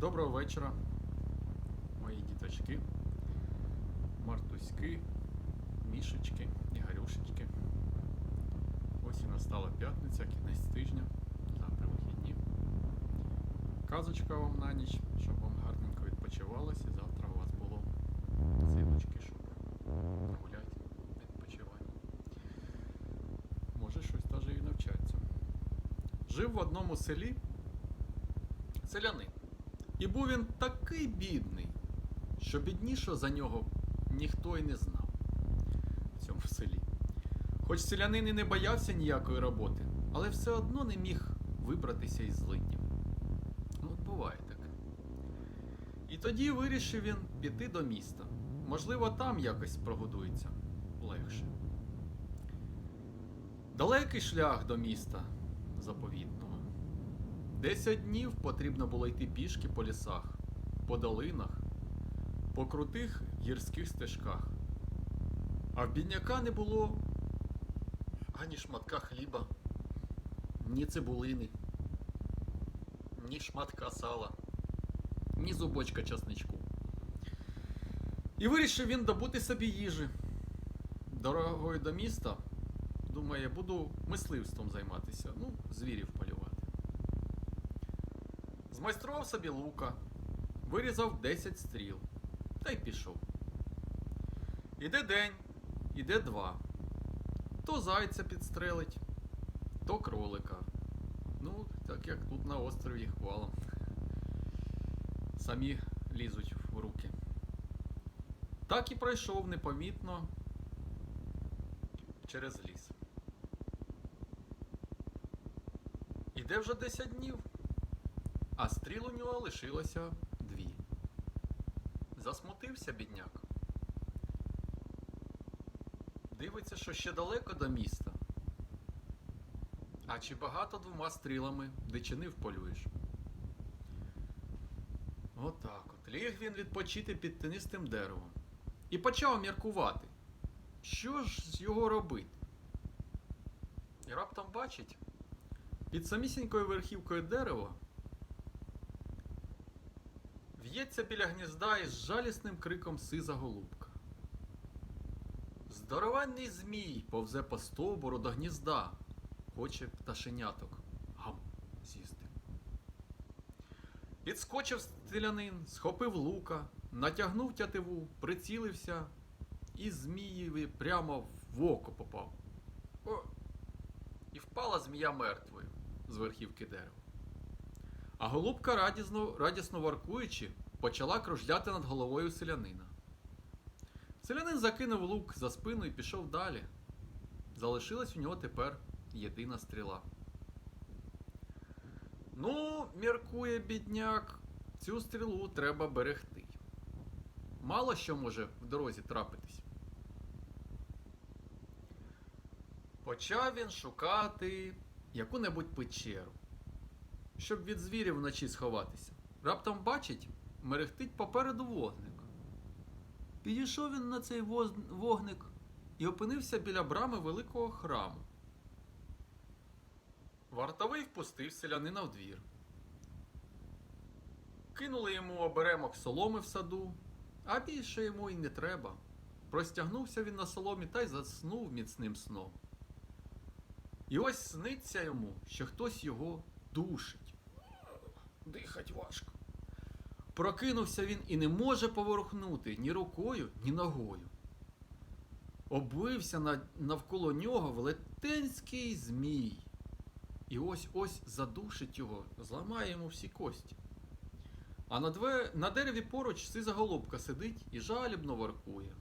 Доброго вечора, мої діточки, мартуськи, мішечки і гарюшечки. Ось і настала п'ятниця, кінець тижня, завтра вихідні. Казочка вам на ніч, щоб вам гарненько відпочивалося, і завтра у вас було силочки, щоб гуляти, відпочивати. Може щось навіть і навчатися. Жив в одному селі селянин. І був він такий бідний, що бідніше за нього ніхто й не знав в цьому селі. Хоч селянин і не боявся ніякої роботи, але все одно не міг вибратися із злиднів. Ну, буває таке. І тоді вирішив він піти до міста. Можливо, там якось прогодується легше. Далекий шлях до міста заповітного. Десять днів потрібно було йти пішки по лісах, по долинах, по крутих гірських стежках. А в бідняка не було ані шматка хліба, ні цибулини, ні шматка сала, ні зубочка часничку. І вирішив він добути собі їжі. Дорогою до міста, думає, буду мисливством займатися, ну, звірів полювати. Змайстрував собі лука, вирізав 10 стріл та й пішов. Іде день, іде два. То зайця підстрелить, то кролика. Ну, так як тут на острові їх валом. Самі лізуть в руки. Так і пройшов непомітно через ліс. Іде вже 10 днів а стріл у нього лишилося дві. Засмутився бідняк. Дивиться, що ще далеко до міста. А чи багато двома стрілами дичини вполюєш? Отак от. Ліг він відпочити під тенистим деревом. І почав міркувати, що ж з його робити. І раптом бачить, під самісінькою верхівкою дерева В'ється біля гнізда із жалісним криком сиза голубка. Здорованний змій повзе по стовбуру до гнізда, хоче пташеняток гам з'їсти. Підскочив стрілянин, схопив лука, натягнув тятиву, прицілився і змієві прямо в око попав. О! І впала змія мертвою з верхівки дерева. А голубка радісно, радісно воркуючи, почала кружляти над головою селянина. Селянин закинув лук за спину і пішов далі. Залишилась у нього тепер єдина стріла. Ну, міркує бідняк, цю стрілу треба берегти. Мало що може в дорозі трапитись. Почав він шукати яку-небудь печеру щоб від звірів вночі сховатися. Раптом бачить, мерехтить попереду вогник. Підійшов він на цей вогник і опинився біля брами великого храму. Вартовий впустив селянина в двір. Кинули йому оберемок соломи в саду, а більше йому й не треба. Простягнувся він на соломі та й заснув міцним сном. І ось сниться йому, що хтось його душить. Дихать важко. Прокинувся він і не може поворухнути ні рукою, ні ногою. Обвився навколо нього велетенський змій. І ось ось задушить його, зламає йому всі кості. А на, две... на дереві поруч сиза голубка сидить і жалібно воркує.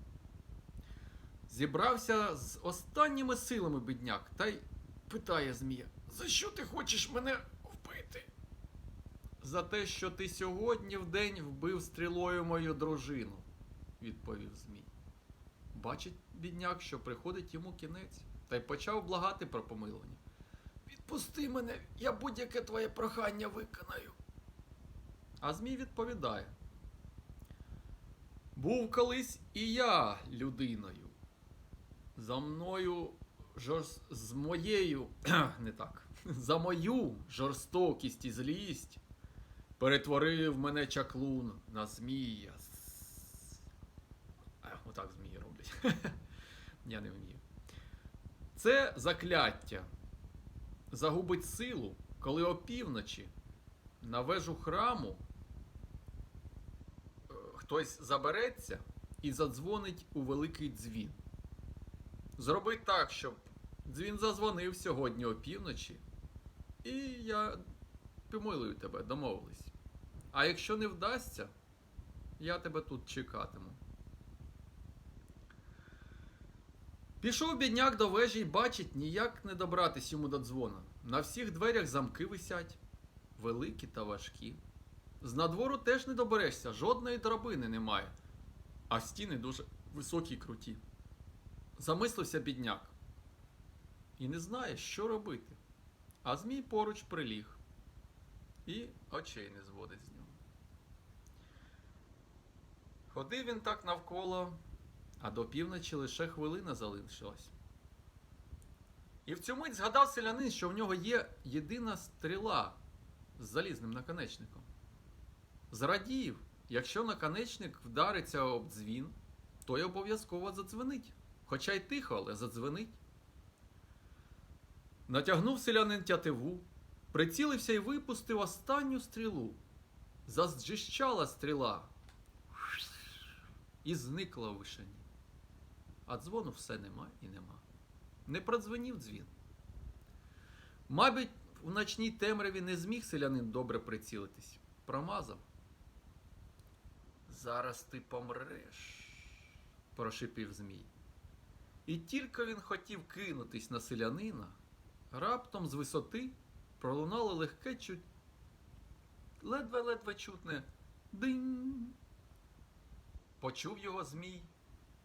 Зібрався з останніми силами бідняк та й питає змія: За що ти хочеш мене? За те, що ти сьогодні в день вбив стрілою мою дружину, відповів Змій. Бачить бідняк, що приходить йому кінець, та й почав благати про помилування. Відпусти мене, я будь-яке твоє прохання виконаю. А Змій відповідає: Був колись і я людиною. За мною жорс... з моєю не так. За мою жорстокість і злість Перетворив мене чаклун на змія. Отак змії роблять. Я не вмію. Це закляття. Загубить силу, коли опівночі на вежу храму е, хтось забереться і задзвонить у великий дзвін. Зроби так, щоб дзвін зазвонив сьогодні опівночі, і я помилую тебе, домовились. А якщо не вдасться, я тебе тут чекатиму. Пішов бідняк до вежі й бачить, ніяк не добратись йому до дзвона. На всіх дверях замки висять, великі та важкі. З надвору теж не доберешся, жодної драбини немає, а стіни дуже високі й круті. Замислився бідняк і не знає, що робити. А Змій поруч приліг і очей не зводить з нього. Ходив він так навколо, а до півночі лише хвилина залишилась. І в цю мить згадав селянин, що в нього є єдина стріла з залізним наконечником. Зрадів, якщо наконечник вдариться об дзвін, то й обов'язково задзвенить. Хоча й тихо, але задзвенить. Натягнув селянин тятиву, прицілився і випустив останню стрілу. Зазджищала стріла і зникла в вишені. А дзвону все нема і нема. Не продзвенів дзвін. Мабуть, в ночній темряві не зміг селянин добре прицілитись. Промазав. Зараз ти помреш, прошипів Змій. І тільки він хотів кинутись на селянина, раптом з висоти пролунало легке чуть ледве-ледве чутне динь. Почув його Змій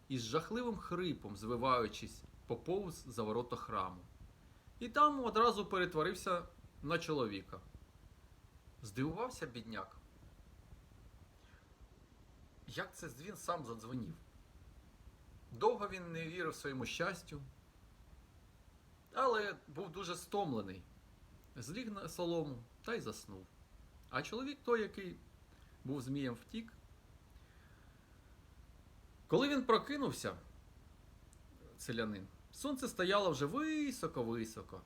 і з жахливим хрипом, звиваючись, поповз за ворота храму. І там одразу перетворився на чоловіка. Здивувався бідняк. Як це дзвін сам задзвонів? Довго він не вірив своєму щастю, але був дуже стомлений. Зліг на солому та й заснув. А чоловік той, який був змієм втік. Коли він прокинувся, селянин, сонце стояло вже високо-високо.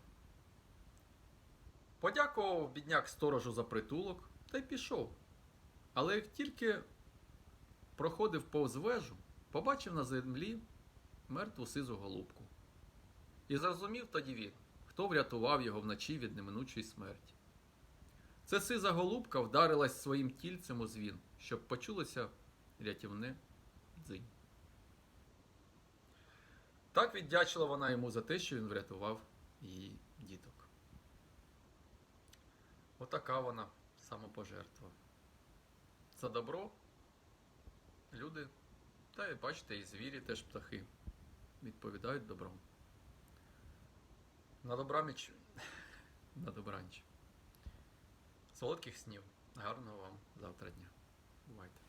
Подякував бідняк сторожу за притулок та й пішов. Але як тільки проходив повз вежу, побачив на землі мертву сизу голубку. І зрозумів тоді він, хто врятував його вночі від неминучої смерті. Це сиза голубка вдарилась своїм тільцем у звін, щоб почулося рятівне дзинь. Так віддячила вона йому за те, що він врятував її діток. Отака вона самопожертва. За добро люди, та й бачите, і звірі теж птахи відповідають добром. На добраніч, на добраніч. Солодких снів. Гарного вам завтра дня. Бувайте.